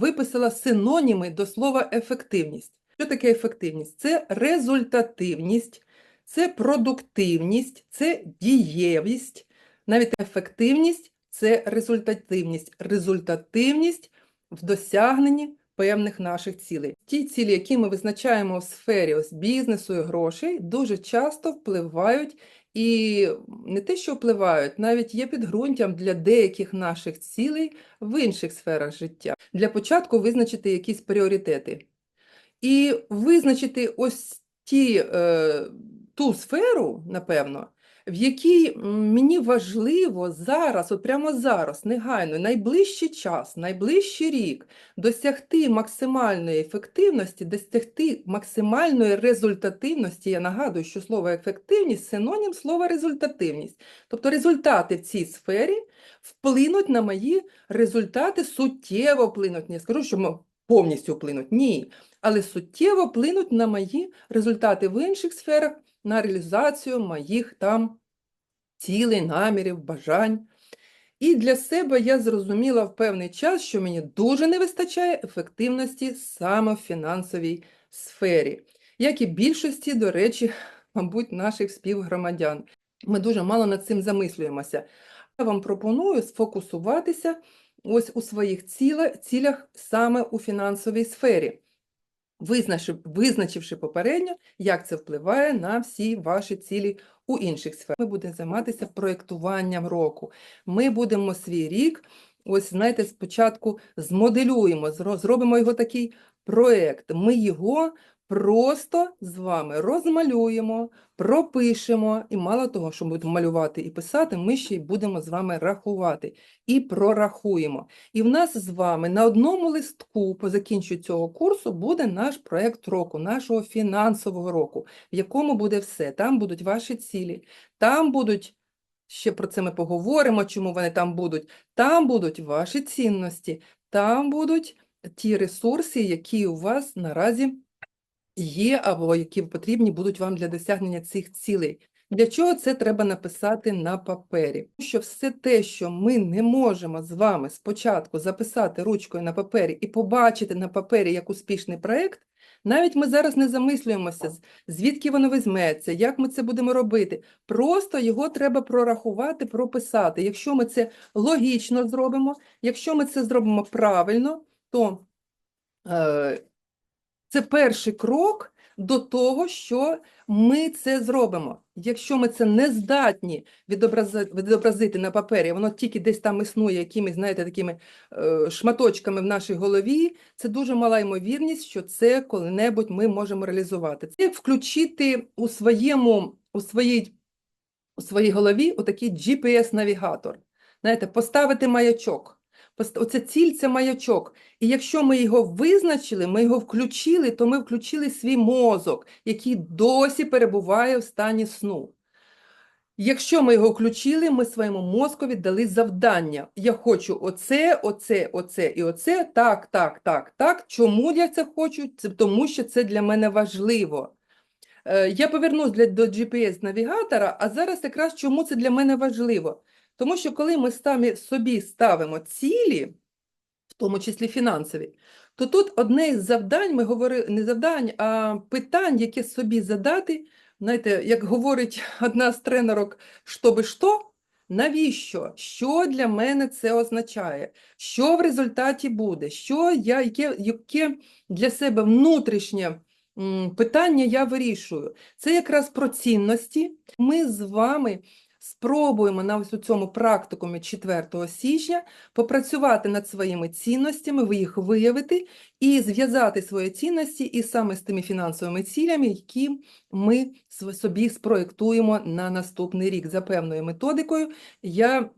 виписала синоніми до слова ефективність. Що таке ефективність? Це результативність, це продуктивність, це дієвість. Навіть ефективність це результативність. Результативність в досягненні певних наших цілей. Ті цілі, які ми визначаємо в сфері ось бізнесу і грошей, дуже часто впливають і не те, що впливають, навіть є підґрунтям для деяких наших цілей в інших сферах життя. Для початку визначити якісь пріоритети. І визначити ось ті, е, ту сферу, напевно, в якій мені важливо зараз, от прямо зараз, негайно, найближчий час, найближчий рік досягти максимальної ефективності, досягти максимальної результативності. Я нагадую, що слово ефективність синонім слова результативність. Тобто результати в цій сфері вплинуть на мої результати, суттєво вплинуть. Не скажу, що повністю вплинуть. Ні. Але суттєво вплинуть на мої результати в інших сферах, на реалізацію моїх там цілей, намірів, бажань. І для себе я зрозуміла в певний час, що мені дуже не вистачає ефективності саме в фінансовій сфері, як і більшості, до речі, мабуть, наших співгромадян. Ми дуже мало над цим замислюємося. Я вам пропоную сфокусуватися ось у своїх цілях саме у фінансовій сфері, визначивши попередньо, як це впливає на всі ваші цілі у інших сферах. Ми будемо займатися проєктуванням року. Ми будемо свій рік, ось знаєте, спочатку змоделюємо, зробимо його такий проєкт. Ми його просто з вами розмалюємо, пропишемо, і мало того, що будемо малювати і писати, ми ще й будемо з вами рахувати. І прорахуємо. І в нас з вами на одному листку по закінчу цього курсу буде наш проєкт року, нашого фінансового року, в якому буде все. Там будуть ваші цілі, там будуть, ще про це ми поговоримо, чому вони там будуть, там будуть ваші цінності, там будуть ті ресурси, які у вас наразі є або які потрібні будуть вам для досягнення цих цілей. Для чого це треба написати на папері? Що все те, що ми не можемо з вами спочатку записати ручкою на папері і побачити на папері як успішний проєкт, навіть ми зараз не замислюємося, звідки воно візьметься, як ми це будемо робити. Просто його треба прорахувати, прописати. Якщо ми це логічно зробимо, якщо ми це зробимо правильно, то е, це перший крок до того, що ми це зробимо. Якщо ми це не здатні відобрази- відобразити на папері, воно тільки десь там існує якимись, знаєте, такими е, шматочками в нашій голові, це дуже мала ймовірність, що це коли-небудь ми можемо реалізувати. Це включити у своєму, у своїй, у своїй голові отакий GPS-навігатор. Знаєте, поставити маячок. Оця ціль це маячок. І якщо ми його визначили, ми його включили, то ми включили свій мозок, який досі перебуває в стані сну. Якщо ми його включили, ми своєму мозкові дали завдання. Я хочу оце, оце, оце і оце, так, так, так, так. Чому я це хочу? Це тому, що це для мене важливо. Е, Я повернусь до GPS-навігатора, а зараз якраз чому це для мене важливо? Тому що коли ми самі собі ставимо цілі, в тому числі фінансові, то тут одне із завдань, ми говорили, не завдань, а питань, які собі задати, знаєте, як говорить одна з тренерок, що би що, навіщо? Що для мене це означає? Що в результаті буде? Що я, яке, яке для себе внутрішнє питання я вирішую? Це якраз про цінності. Ми з вами спробуємо на ось у цьому практикумі 4 січня попрацювати над своїми цінностями, ви їх виявити і зв'язати свої цінності і саме з тими фінансовими цілями, які ми собі спроєктуємо на наступний рік за певною методикою. Я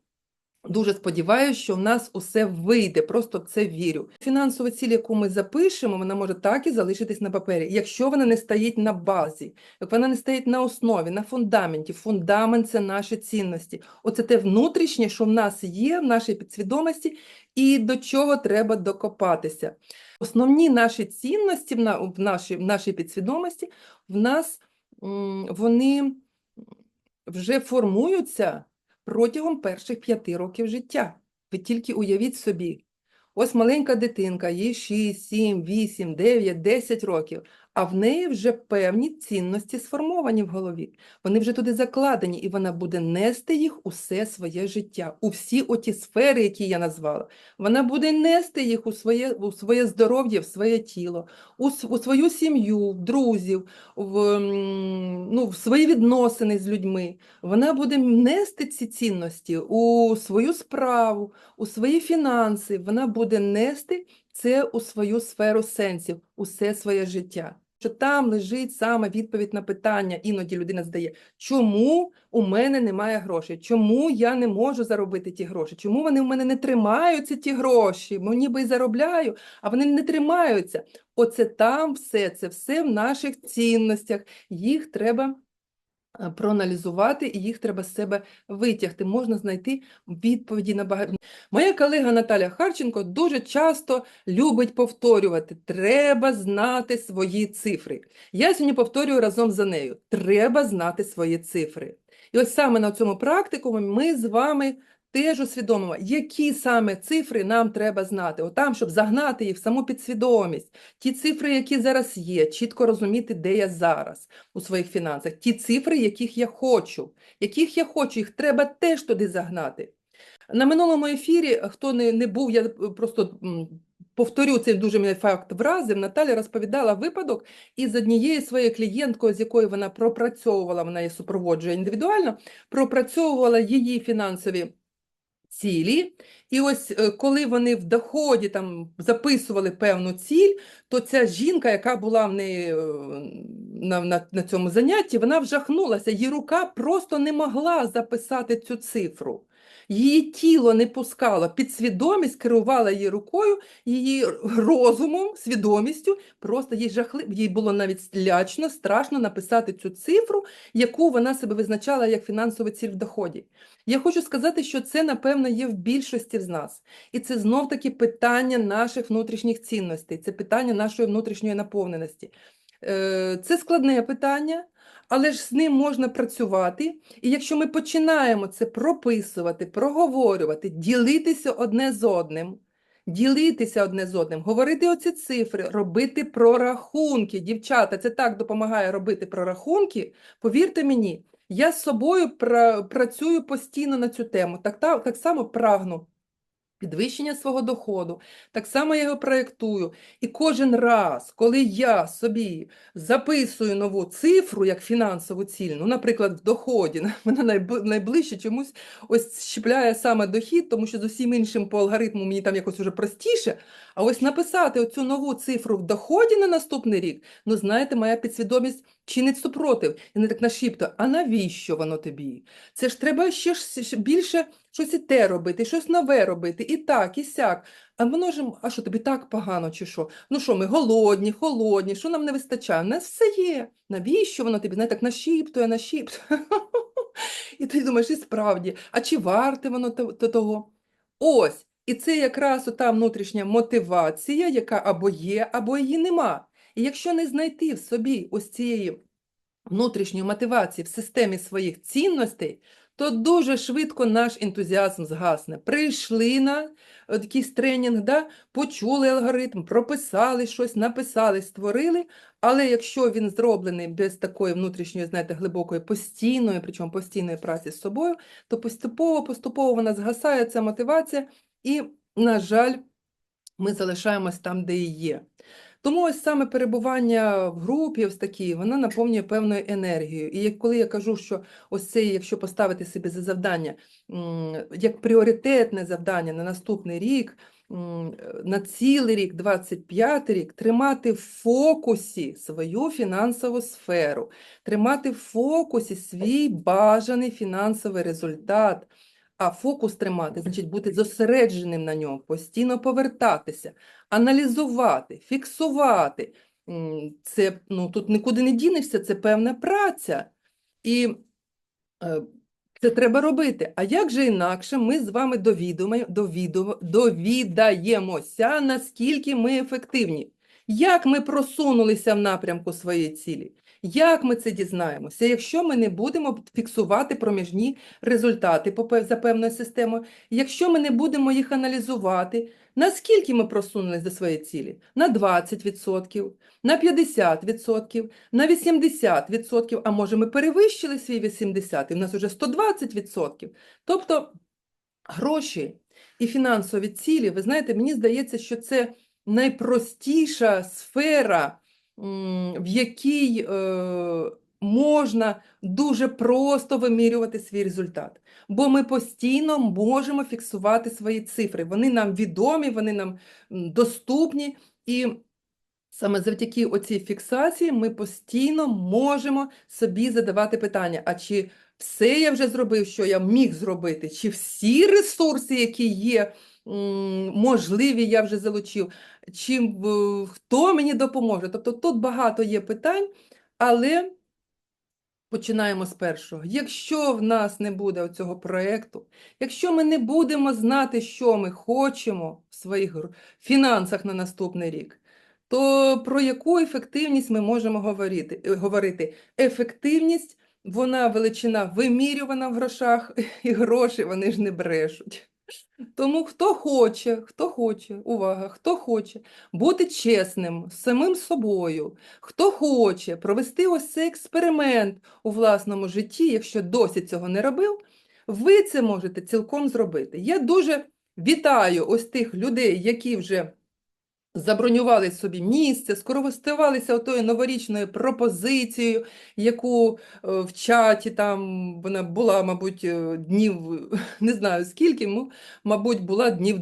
Дуже сподіваюся, що в нас усе вийде, просто в це вірю. Фінансова ціль, яку ми запишемо, вона може так і залишитись на папері, якщо вона не стоїть на базі, як вона не стоїть на основі, на фундаменті. Фундамент це наші цінності. Оце те внутрішнє, що в нас є, в нашій підсвідомості, і до чого треба докопатися. Основні наші цінності в, на, в, нашій, в нашій підсвідомості в нас вони вже формуються протягом перших п'яти років життя. Ви тільки уявіть собі, Ось маленька дитинка, їй 6, 7, 8, 9, 10 років, а в неї вже певні цінності сформовані в голові. Вони вже туди закладені, і вона буде нести їх усе своє життя, у всі оті сфери, які я назвала. Вона буде нести їх у своє, у своє здоров'я, в своє тіло, у, у свою сім'ю, в друзів, в, ну, в свої відносини з людьми. Вона буде нести ці цінності у свою справу, у свої фінанси. Вона буде нести це у свою сферу сенсів, усе своє життя. Що там лежить саме відповідь на питання, іноді людина здає, чому у мене немає грошей, чому я не можу заробити ті гроші, чому вони в мене не тримаються, ті гроші, бо ніби й заробляю, а вони не тримаються. Оце там все, це все в наших цінностях, їх треба проаналізувати і їх треба з себе витягти. Можна знайти відповіді на багато. Моя колега Наталя Харченко дуже часто любить повторювати: треба знати свої цифри. Я сьогодні повторюю разом за нею: треба знати свої цифри. І ось саме на цьому практикумі ми з вами теж усвідомимо, які саме цифри нам треба знати. Отам, щоб загнати їх в саму підсвідомість. Ті цифри, які зараз є, чітко розуміти, де я зараз у своїх фінансах. Ті цифри, яких я хочу, яких я хочу, їх треба теж туди загнати. На минулому ефірі, хто не, не був, я просто повторю цей дуже мене факт вразив. Наталя розповідала випадок із однією своєю клієнткою, з якою вона пропрацьовувала, вона її супроводжує індивідуально, пропрацьовувала її фінансові цілі. І ось е, коли вони в доході там записували певну ціль, то ця жінка, яка була в неї е, на, на, на цьому занятті, вона вжахнулася. Її рука просто не могла записати цю цифру. Її тіло не пускало, підсвідомість керувала її рукою, її розумом, свідомістю. Просто їй жахли... їй було навіть лячно, страшно написати цю цифру, яку вона себе визначала як фінансову ціль в доході. Я хочу сказати, що це, напевно, є в більшості з нас. І це знов-таки питання наших внутрішніх цінностей, це питання нашої внутрішньої наповненості. Е, Це складне питання, але ж з ним можна працювати. І якщо ми починаємо це прописувати, проговорювати, ділитися одне з одним, ділитися одне з одним, говорити оці цифри, робити прорахунки. Дівчата, це так допомагає робити прорахунки. Повірте мені, я з собою пра- працюю постійно на цю тему. Так, та- так само прагну підвищення свого доходу. Так само я його проєктую. І кожен раз, коли я собі записую нову цифру як фінансову ціль, ну, наприклад, в доході, найб- найближче чомусь ось щепляє саме дохід, тому що з усім іншим по алгоритму мені там якось уже простіше. А ось написати оцю нову цифру в доході на наступний рік, ну знаєте, моя підсвідомість чинить супротив. І не так нашіптує, а навіщо воно тобі? Це ж треба ще більше щось і те робити, щось нове робити, і так, і сяк. А воно ж, а що тобі так погано, чи що? Ну що, ми голодні, холодні, що нам не вистачає? У нас все є. Навіщо воно тобі? Знаєте, так нашіптує, нашіптує. І ти думаєш, і справді, а чи варте воно то- то того? Ось, і це якраз ота внутрішня мотивація, яка або є, або її нема. І якщо не знайти в собі ось цієї внутрішньої мотивації в системі своїх цінностей, то дуже швидко наш ентузіазм згасне. Прийшли на е, якийсь тренінг, да, почули алгоритм, прописали щось, написали, створили, але якщо він зроблений без такої внутрішньої, знаєте, глибокої постійної, причому постійної праці з собою, то поступово, поступово вона згасає, ця мотивація, і, на жаль, ми залишаємось там, де і є. Тому ось саме перебування в групі, ось такій, вона наповнює певною енергією. І коли я кажу, що ось це, якщо поставити собі за завдання, як пріоритетне завдання на наступний рік, на цілий рік, 25 рік, тримати в фокусі свою фінансову сферу, тримати в фокусі свій бажаний фінансовий результат. А фокус тримати, значить бути зосередженим на ньому, постійно повертатися, аналізувати, фіксувати. Це ну, тут нікуди не дінешся, це певна праця. І е, це треба робити. А як же інакше ми з вами довідаємося, наскільки ми ефективні? Як ми просунулися в напрямку своєї цілі? Як ми це дізнаємося, якщо ми не будемо фіксувати проміжні результати за певною системою, якщо ми не будемо їх аналізувати, Наскільки ми просунулись до своєї цілі? На 20%, на 50%, на 80%, а може ми перевищили свій 80% і в нас вже 120%. Тобто гроші і фінансові цілі, ви знаєте, мені здається, що це найпростіша сфера, в якій е, можна дуже просто вимірювати свій результат. Бо ми постійно можемо фіксувати свої цифри. Вони нам відомі, вони нам доступні, і саме завдяки оцій фіксації ми постійно можемо собі задавати питання: а чи все я вже зробив, що я міг зробити? Чи всі ресурси, які є, можливі, я вже залучив? Чи в- хто мені допоможе? Тобто тут багато є питань, але починаємо з першого. Якщо в нас не буде цього проєкту, якщо ми не будемо знати, що ми хочемо в своїх фінансах на наступний рік, то про яку ефективність ми можемо говорити? Е, говорити? Ефективність, вона величина вимірювана в грошах, і гроші вони ж не брешуть. Тому хто хоче, хто хоче, увага, хто хоче бути чесним з самим собою, хто хоче провести ось цей експеримент у власному житті, якщо досі цього не робив, ви це можете цілком зробити. Я дуже вітаю ось тих людей, які вже забронювали собі місце, скористувалися отою новорічною пропозицією, яку е, в чаті там вона була, мабуть, е, днів, не знаю скільки, ну, мабуть, була днів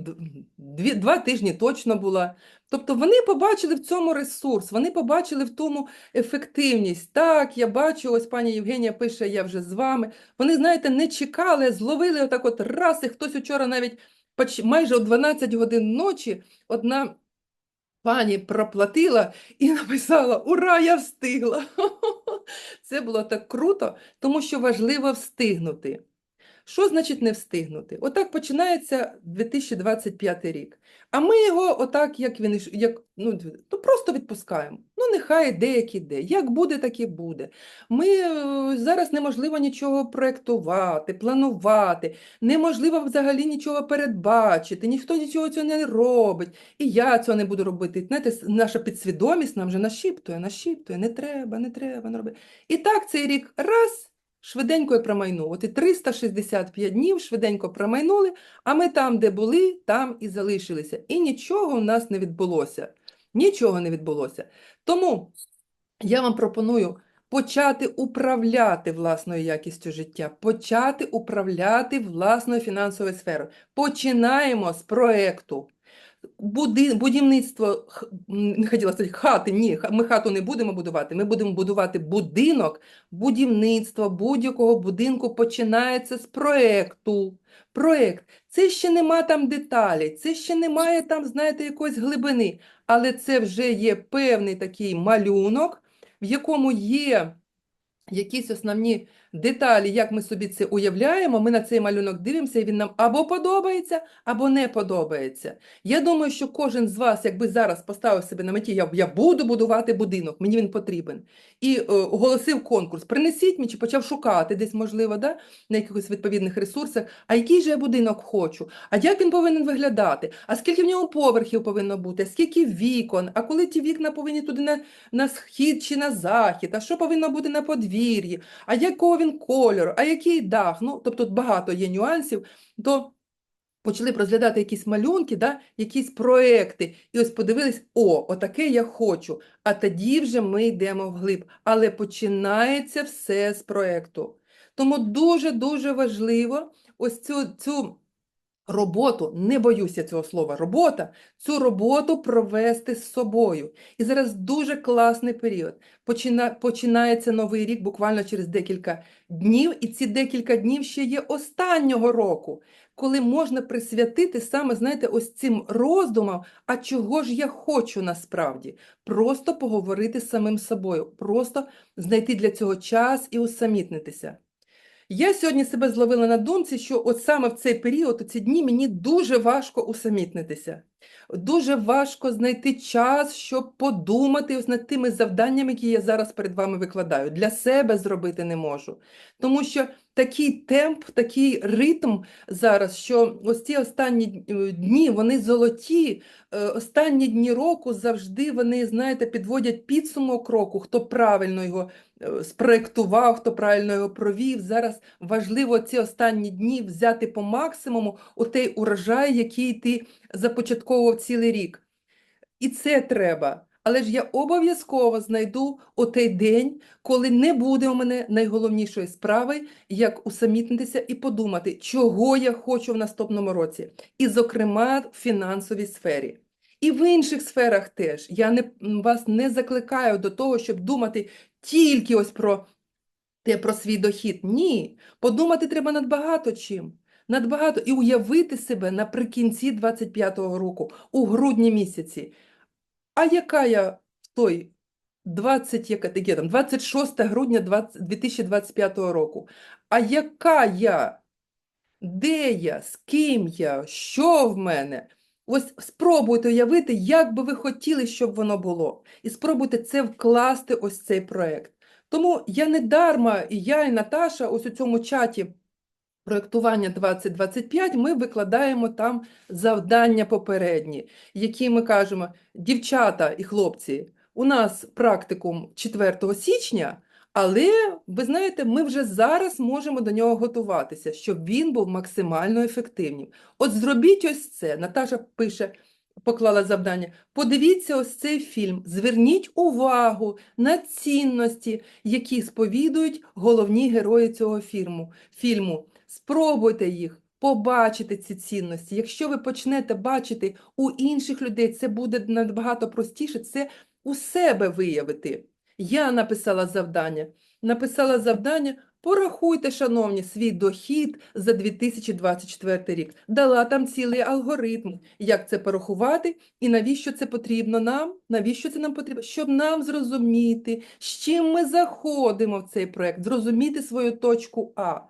дві, два тижні точно була. Тобто вони побачили в цьому ресурс, вони побачили в тому ефективність. Так, я бачу, ось пані Євгенія пише, я вже з вами. Вони, знаєте, не чекали, зловили отак от раз, і хтось учора навіть майже о 12 годин ночі одна пані проплатила і написала: Ура, я встигла! Це було так круто, тому що важливо встигнути. Що значить не встигнути? Отак починається 2025 рік. А ми його, отак, як він як, ну, то просто відпускаємо. Ну, нехай іде, як іде. Як буде, так і буде. Ми е, зараз неможливо нічого проєктувати, планувати, неможливо взагалі нічого передбачити, ніхто нічого цього не робить. І я цього не буду робити. Знаєте, наша підсвідомість нам вже нашіптує, нашіптує, не треба, не треба не робити. І так цей рік раз. Швиденько і промайнув. От і 365 днів швиденько промайнули, а ми там, де були, там і залишилися. І нічого у нас не відбулося. Нічого не відбулося. Тому я вам пропоную почати управляти власною якістю життя, почати управляти власною фінансовою сферою. Починаємо з проекту. Буди, будівництво, не хотіла сказати хати, ні, ми хату не будемо будувати, ми будемо будувати будинок. Будівництво будь-якого будинку починається з проекту. Проект. Це ще нема там деталей, це ще немає там, знаєте, якоїсь глибини, але це вже є певний такий малюнок, в якому є якісь основні деталі, як ми собі це уявляємо, ми на цей малюнок дивимося, і він нам або подобається, або не подобається. Я думаю, що кожен з вас, якби зараз поставив себе на меті, я, я буду будувати будинок, мені він потрібен, і е, оголосив конкурс, принесіть мені, чи почав шукати десь, можливо, да, на якихось відповідних ресурсах, а який же я будинок хочу, а як він повинен виглядати, а скільки в ньому поверхів повинно бути, а скільки вікон, а коли ті вікна повинні туди на, на схід чи на захід, а що повинно бути на подвір'ї, а якого він кольор, а який дах. Ну, тобто тут багато є нюансів, то почали розглядати якісь малюнки, да, якісь проекти, і ось подивились, о, отаке я хочу. А тоді вже ми йдемо вглиб. Але починається все з проекту. Тому дуже-дуже важливо ось цю, цю роботу, не боюся цього слова, робота, цю роботу провести з собою. І зараз дуже класний період. Почина, починається новий рік буквально через декілька днів, і ці декілька днів ще є останнього року, коли можна присвятити саме, знаєте, ось цим роздумам, а чого ж я хочу насправді? Просто поговорити з самим собою, просто знайти для цього час і усамітнитися. Я сьогодні себе зловила на думці, що от саме в цей період, у ці дні, мені дуже важко усамітнитися. Дуже важко знайти час, щоб подумати над тими завданнями, які я зараз перед вами викладаю. Для себе зробити не можу. Тому що такий темп, такий ритм зараз, що ось ці останні е, дні, вони золоті, е, останні дні року завжди вони, знаєте, підводять підсумок року, хто правильно його спроектував, хто правильно його провів. Зараз важливо ці останні дні взяти по максимуму отей урожай, який ти започатковував цілий рік. І це треба. Але ж я обов'язково знайду отей день, коли не буде у мене найголовнішої справи, як усамітнитися і подумати, чого я хочу в наступному році. І, зокрема, в фінансовій сфері. І в інших сферах теж. Я не, вас не закликаю до того, щоб думати тільки ось про те, про свій дохід. Ні. Подумати треба над багато чим. Над багато і уявити себе наприкінці 25-го року, у грудні місяці. А яка я в той 20, яка, яке там, 26 грудня 20, 2025 року? А яка я? Де я? З ким я? Що в мене? Ось спробуйте уявити, як би ви хотіли, щоб воно було. І спробуйте це вкласти ось цей проект. Тому я не дарма, і я, і Наташа, ось у цьому чаті проєктування 2025, ми викладаємо там завдання попередні, які ми кажемо, дівчата і хлопці, у нас практикум 4 січня, але ви знаєте, ми вже зараз можемо до нього готуватися, щоб він був максимально ефективним. От зробіть ось це. Наташа пише, поклала завдання. Подивіться ось цей фільм. Зверніть увагу на цінності, які сповідують головні герої цього фільму. фільму. Спробуйте їх. Побачити ці цінності. Якщо ви почнете бачити у інших людей, це буде набагато простіше, це у себе виявити. Я написала завдання. Написала завдання, порахуйте, шановні, свій дохід за 2024 рік. Дала там цілий алгоритм, як це порахувати і навіщо це потрібно нам, навіщо це нам потрібно, щоб нам зрозуміти, з чим ми заходимо в цей проект, зрозуміти свою точку А,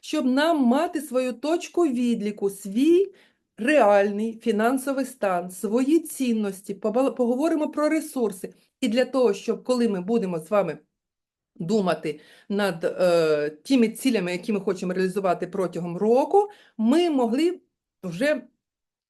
щоб нам мати свою точку відліку, свій реальний фінансовий стан, свої цінності, поговоримо про ресурси. І для того, щоб коли ми будемо з вами думати над е, тими цілями, які ми хочемо реалізувати протягом року, ми могли вже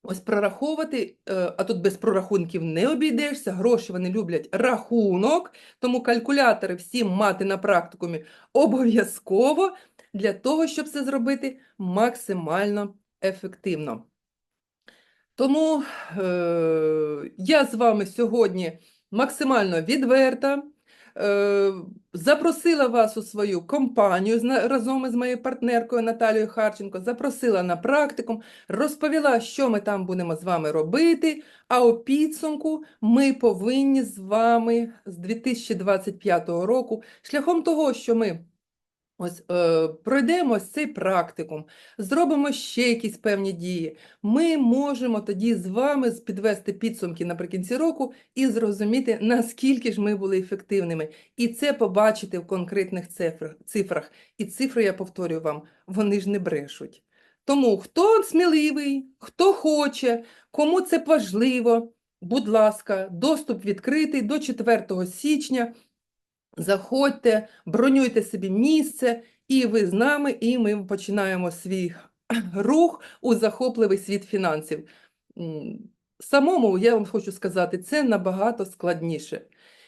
ось прораховувати, е, а тут без прорахунків не обійдешся, гроші вони люблять рахунок, тому калькулятори всім мати на практикумі обов'язково для того, щоб це зробити максимально ефективно. Тому е, я з вами сьогодні максимально відверта. Е, запросила вас у свою компанію разом із моєю партнеркою Наталією Харченко, запросила на практикум, розповіла, що ми там будемо з вами робити. А у підсумку ми повинні з вами з 2025 року, шляхом того, що ми Ось е, пройдемо цей практикум, зробимо ще якісь певні дії. Ми можемо тоді з вами підвести підсумки наприкінці року і зрозуміти, наскільки ж ми були ефективними. І це побачити в конкретних цифрах. І цифри, я повторюю вам, вони ж не брешуть. Тому хто сміливий, хто хоче, кому це важливо, будь ласка, доступ відкритий до 4 січня. Заходьте, бронюйте собі місце, і ви з нами, і ми починаємо свій рух у захопливий світ фінансів. Самому, я вам хочу сказати, це набагато складніше.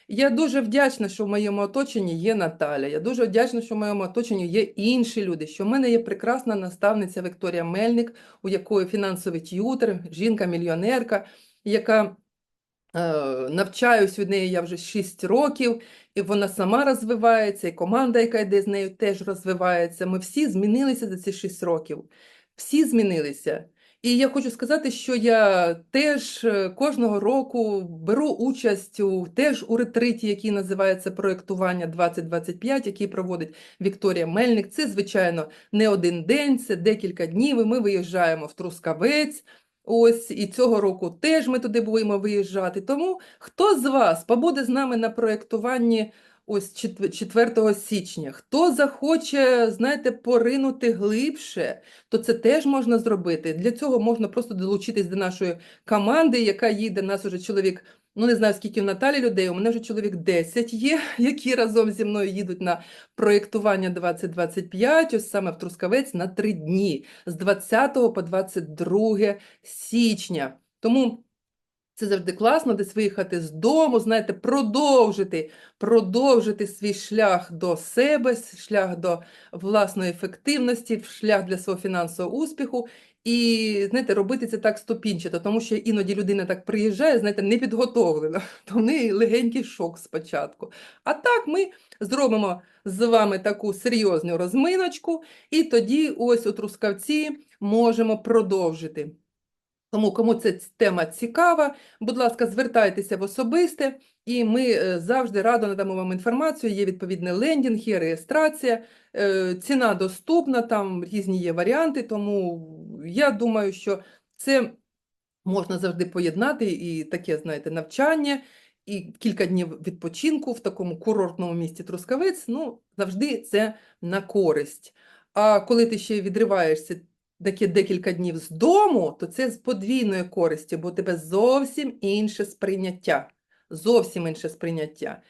Я дуже вдячна, що в моєму оточенні є Наталя. Я дуже вдячна, що в моєму оточенні є інші люди, що в мене є прекрасна наставниця Вікторія Мельник, у якої фінансовий т'ютер, жінка-мільйонерка, яка Навчаюсь від неї я вже 6 років, і вона сама розвивається, і команда, яка йде з нею, теж розвивається. Ми всі змінилися за ці 6 років. Всі змінилися. І я хочу сказати, що я теж е, кожного року беру участь у теж у ретриті, який називається проєктування 2025, який проводить Вікторія Мельник. Це, звичайно, не один день, це декілька днів. і Ми виїжджаємо в Трускавець. Ось і цього року теж ми туди будемо виїжджати. Тому хто з вас побуде з нами на проєктуванні ось чет- 4 січня. Хто захоче, знаєте, поринути глибше, то це теж можна зробити. Для цього можна просто долучитись до нашої команди, яка їде. Нас уже чоловік, ну не знаю скільки в Наталі людей, у мене вже чоловік 10 є, які разом зі мною їдуть на проєктування 2025, ось саме в Трускавець на три дні з 20 по 22 січня. Тому це завжди класно, десь виїхати з дому, знаєте, продовжити, продовжити свій шлях до себе, шлях до власної ефективності, шлях для свого фінансового успіху. І, знаєте, робити це так ступінчато, тому що іноді людина так приїжджає, знаєте, не підготовлена, то в неї легенький шок спочатку. А так ми зробимо з вами таку серйозну розминочку, і тоді ось у Трускавці можемо продовжити. Тому, кому ця тема цікава, будь ласка, звертайтеся в особисте, і ми е, завжди радо надамо вам інформацію. Є відповідний лендінг, є реєстрація, е, ціна доступна, там різні є варіанти. Тому я думаю, що це можна завжди поєднати і таке, знаєте, навчання, і кілька днів відпочинку в такому курортному місті Трускавець. Ну, завжди це на користь. А коли ти ще відриваєшся таке декілька днів з дому, то це з подвійної користі, бо у тебе зовсім інше сприйняття. Зовсім інше сприйняття.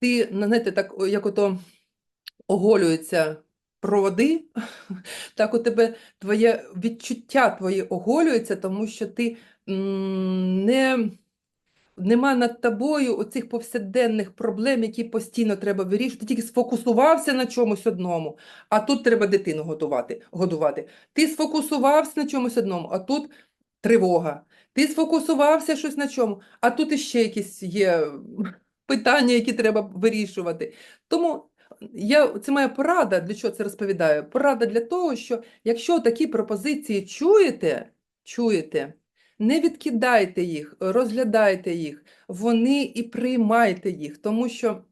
Ти, знаєте, так, як ото оголюються проводи, так у тебе твоє відчуття твої оголюється, тому що ти не. Нема над тобою оцих повсякденних проблем, які постійно треба вирішувати. Ти тільки сфокусувався на чомусь одному, а тут треба дитину готувати, годувати. Ти сфокусувався на чомусь одному, а тут тривога. Ти сфокусувався щось на чому, а тут іще якісь є питання, які треба вирішувати. Тому я, це моя порада, для чого це розповідаю? Порада для того, що якщо такі пропозиції чуєте, чуєте, не відкидайте їх, розглядайте їх, вони і приймайте їх, тому що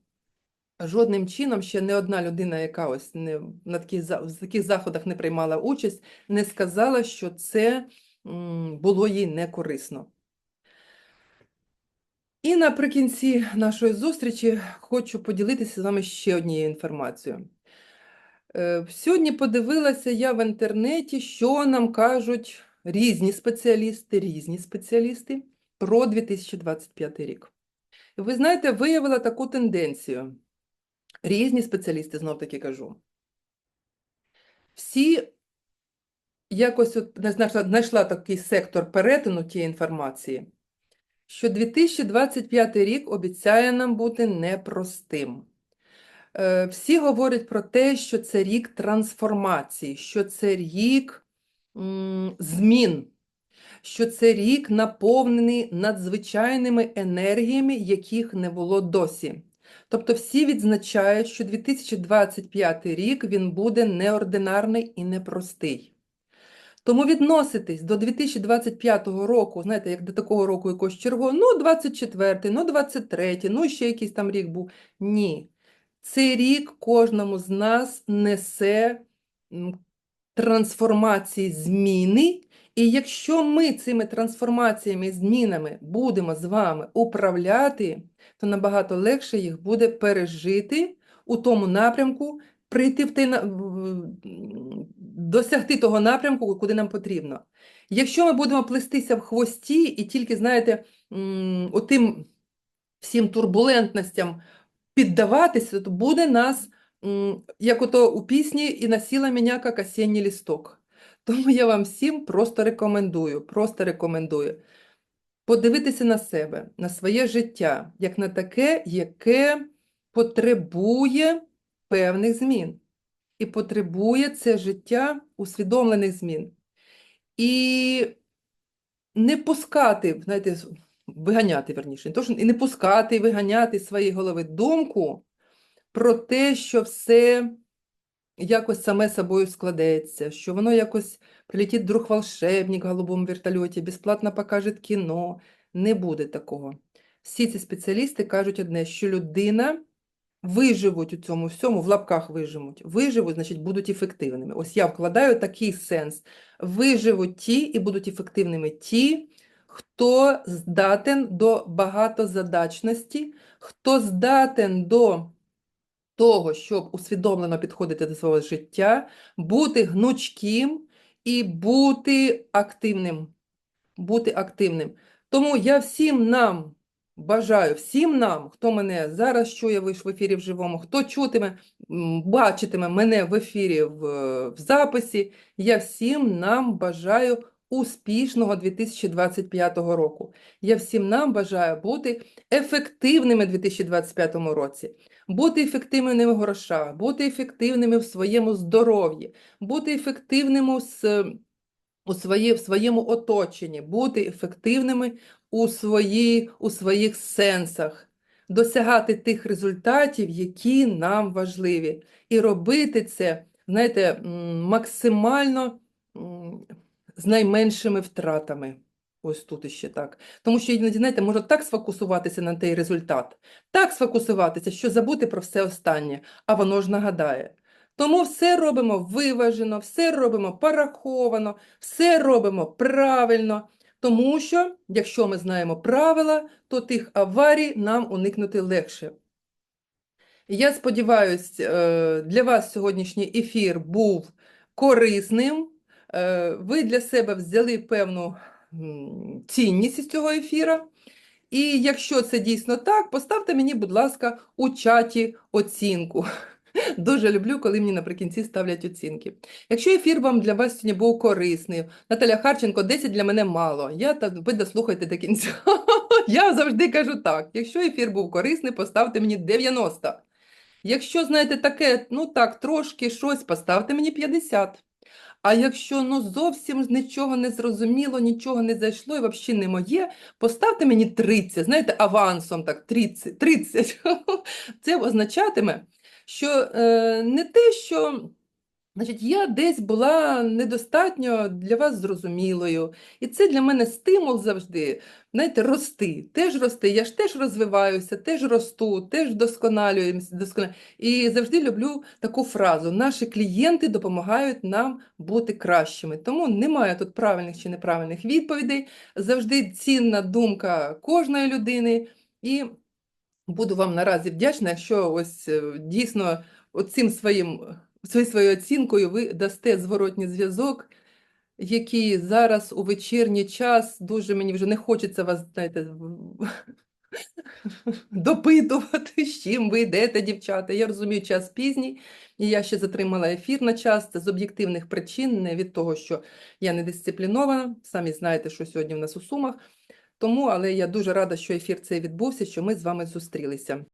жодним чином ще не одна людина, яка ось не, на таких, в таких заходах не приймала участь, не сказала, що це було їй не корисно. І наприкінці нашої зустрічі хочу поділитися з вами ще однією інформацією. Е, Сьогодні подивилася я в інтернеті, що нам кажуть різні спеціалісти, різні спеціалісти про 2025 рік. І Ви знаєте, виявила таку тенденцію. Різні спеціалісти, знов таки кажу. Всі якось от знайшла, знайшла такий сектор перетину тієї інформації, що 2025 рік обіцяє нам бути непростим. Е, Всі говорять про те, що це рік трансформації, що це рік змін, що це рік наповнений надзвичайними енергіями, яких не було досі. Тобто всі відзначають, що 2025 рік він буде неординарний і непростий. Тому відноситись до 2025 року, знаєте, як до такого року якогось чергового, ну 24, ну 23, ну ще якийсь там рік був. Ні. Цей рік кожному з нас несе трансформації, зміни. І якщо ми цими трансформаціями змінами будемо з вами управляти, то набагато легше їх буде пережити у тому напрямку, прийти в той, досягти того напрямку, куди нам потрібно. Якщо ми будемо плестися в хвості і тільки, знаєте, отим всім турбулентностям піддаватися, то буде нас, як ото у пісні, і насіла мене, як осінній лісток. Тому я вам всім просто рекомендую, просто рекомендую подивитися на себе, на своє життя, як на таке, яке потребує певних змін. І потребує це життя усвідомлених змін. І не пускати, знаєте, виганяти, верніше, не то, що, і не пускати, і виганяти з своєї голови думку про те, що все якось саме собою складеться, що воно якось прилетить друг волшебник в голубому вертольоті, безплатно покаже кіно. Не буде такого. Всі ці спеціалісти кажуть одне, що людина виживуть у цьому всьому, в лапках виживуть. Виживуть, значить, будуть ефективними. Ось я вкладаю такий сенс. Виживуть ті і будуть ефективними ті, хто здатен до багатозадачності, хто здатен до того, щоб усвідомлено підходити до свого життя, бути гнучким і бути активним. Бути активним. Тому я всім нам бажаю, всім нам, хто мене зараз чує ви ж в ефірі в живому, хто чутиме, бачитиме мене в ефірі в, в записі, я всім нам бажаю успішного 2025 року. Я всім нам бажаю бути ефективними у 2025 році, бути ефективними в грошах, бути ефективними в своєму здоров'ї, бути ефективними з у, своє, в своєму оточенні, бути ефективними у, свої, у своїх сенсах, досягати тих результатів, які нам важливі, і робити це, знаєте, максимально з найменшими втратами. Ось тут іще так. Тому що іноді, знаєте, можна так сфокусуватися на той результат, так сфокусуватися, що забути про все останнє, а воно ж нагадає. Тому все робимо виважено, все робимо пораховано, все робимо правильно. Тому що, якщо ми знаємо правила, то тих аварій нам уникнути легше. Я сподіваюся, для вас сьогоднішній ефір був корисним. Е, Ви для себе взяли певну цінність із цього ефіра. І якщо це дійсно так, поставте мені, будь ласка, у чаті оцінку. Дуже люблю, коли мені наприкінці ставлять оцінки. Якщо ефір вам для вас сьогодні був корисний, Наталя Харченко, 10 для мене мало. Я та ви дослухайте до кінця. Я завжди кажу так: якщо ефір був корисний, поставте мені 90. Якщо, знаєте, таке, ну так, трошки щось, поставте мені 50. А якщо ну зовсім нічого не зрозуміло, нічого не зайшло і взагалі не моє, поставте мені 30, знаєте, авансом так, 30. 30. Це означатиме, що е, не те, що значить, я десь була недостатньо для вас зрозумілою. І це для мене стимул завжди, знаєте, рости, теж рости. Я ж теж розвиваюся, теж росту, теж вдосконалююся. Досконал... І завжди люблю таку фразу: наші клієнти допомагають нам бути кращими. Тому немає тут правильних чи неправильних відповідей. Завжди цінна думка кожної людини. І Буду вам наразі вдячна, якщо ось е, дійсно оцим своїм, своєю оцінкою ви дасте зворотній зв'язок, який зараз у вечірній час дуже мені вже не хочеться вас, знаєте, допитувати, з чим ви йдете, дівчата. Я розумію, час пізній, і я ще затримала ефір на час. Це з об'єктивних причин, не від того, що я не дисциплінована. Самі знаєте, що сьогодні в нас у Сумах. Тому, але я дуже рада, що ефір цей відбувся, що ми з вами зустрілися.